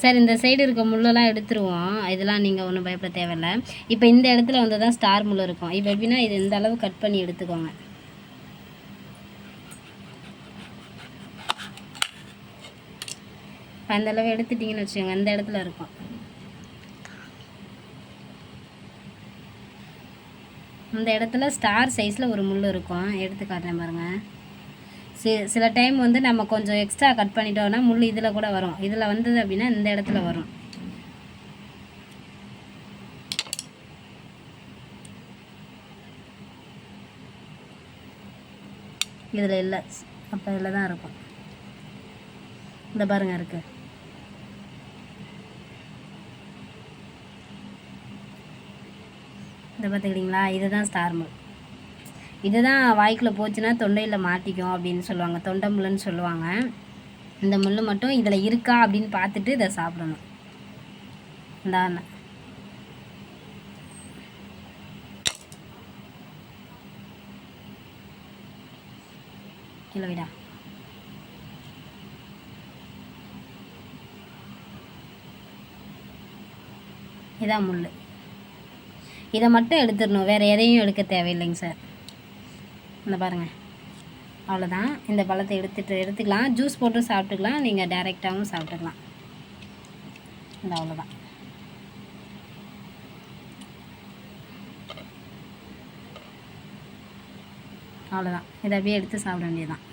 Sir இந்த side இருக்க முள்ளெல்லாம் எடுத்துருவோம். இதெல்லாம் நீங்கள் ஒன்றும் பயப்பட தேவையில்ல. இப்போ இந்த இடத்துல வந்து தான் ஸ்டார் முள் இருக்கும். இப்போ எப்படின்னா இது இந்த அளவு கட் பண்ணி எடுத்துக்கோங்க. இப்போ அந்த அளவு எடுத்துட்டிங்கன்னு வச்சுக்கோங்க இந்த இடத்துல இருக்கும். இந்த இடத்துல ஸ்டார் சைஸில் ஒரு முள் இருக்கும். எடுத்து காட்டுறேன் பாருங்கள் சி சில டைம் வந்து நம்ம கொஞ்சம் எக்ஸ்ட்ரா கட் பண்ணிட்டோம்னா முள் இதில் கூட வரும். இதில் வந்தது அப்படின்னா இந்த இடத்துல வரும். இதில் இல்லை. அப்போ இதில் தான் இருக்கும். இந்த பாருங்க இருக்கு. இதை பார்த்துக்கிட்டிங்களா? இதுதான் ஸ்டார் முள் இதுதான் வாய்க்குள்ளே போச்சுன்னா தொண்டையில் மாட்டிக்கும் அப்படின்னு சொல்லுவாங்க. தொண்டை முள்ளுன்னு சொல்லுவாங்க. இந்த முள் மட்டும் இதில் இருக்கா அப்படின்னு பார்த்துட்டு இதை சாப்பிடணும். இந்த கீழே விடா. இதான் முள் இதை மட்டும் எடுத்துடணும். வேறு எதையும் எடுக்க தேவையில்லைங்க சார். இந்த பாருங்கள் அவ்வளோதான் இந்த பழத்தை எடுத்துட்டு எடுத்துக்கலாம். ஜூஸ் போட்டு சாப்பிட்டுக்கலாம். நீங்கள் டைரெக்டாகவும் சாப்பிட்டுக்கலாம். இந்த அவ்வளோதான் அவ்வளோதான் இதை அப்படியே எடுத்து சாப்பிட வேண்டியதுதான்.